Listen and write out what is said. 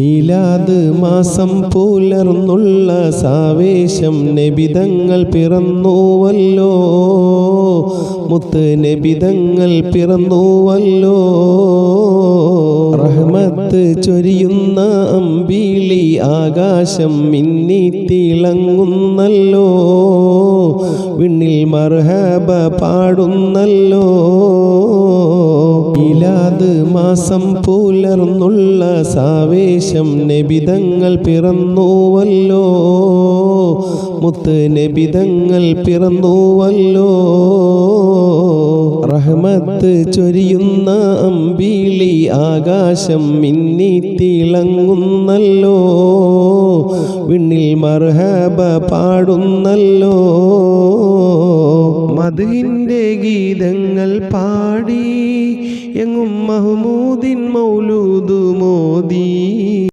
മീലാദ് മാസം പുലർന്നുള്ള സാവേശം നബിതങ്ങൾ പിറന്നുവല്ലോ. മുത്ത് നബിതങ്ങൾ പിറന്നുവല്ലോ. റഹ്മത്ത് ചൊരിയുന്ന അമ്പിളി ആകാശം മിന്നി തിളങ്ങുന്നല്ലോ. വിണ്ണിൽ മർഹബ പാടുന്നല്ലോ. മീലാദ് മാസം പുലർന്നുള്ള സാവേശം നബിതങ്ങൾ പിറന്നുവല്ലോ. മുത്ത് നബിതങ്ങൾ പിറന്നുവല്ലോ. റഹ്മത്ത് ചൊരിയുന്ന അമ്പിളി ആകാശം മിന്നി തിളങ്ങുന്നല്ലോ. വിണ്ണിൽ മർഹബ പാടുന്നല്ലോ. മധുവിന്റെ ഗീതങ്ങൾ പാടി. എങ്ങും മഹമൂദിൻ മൗലൂദ്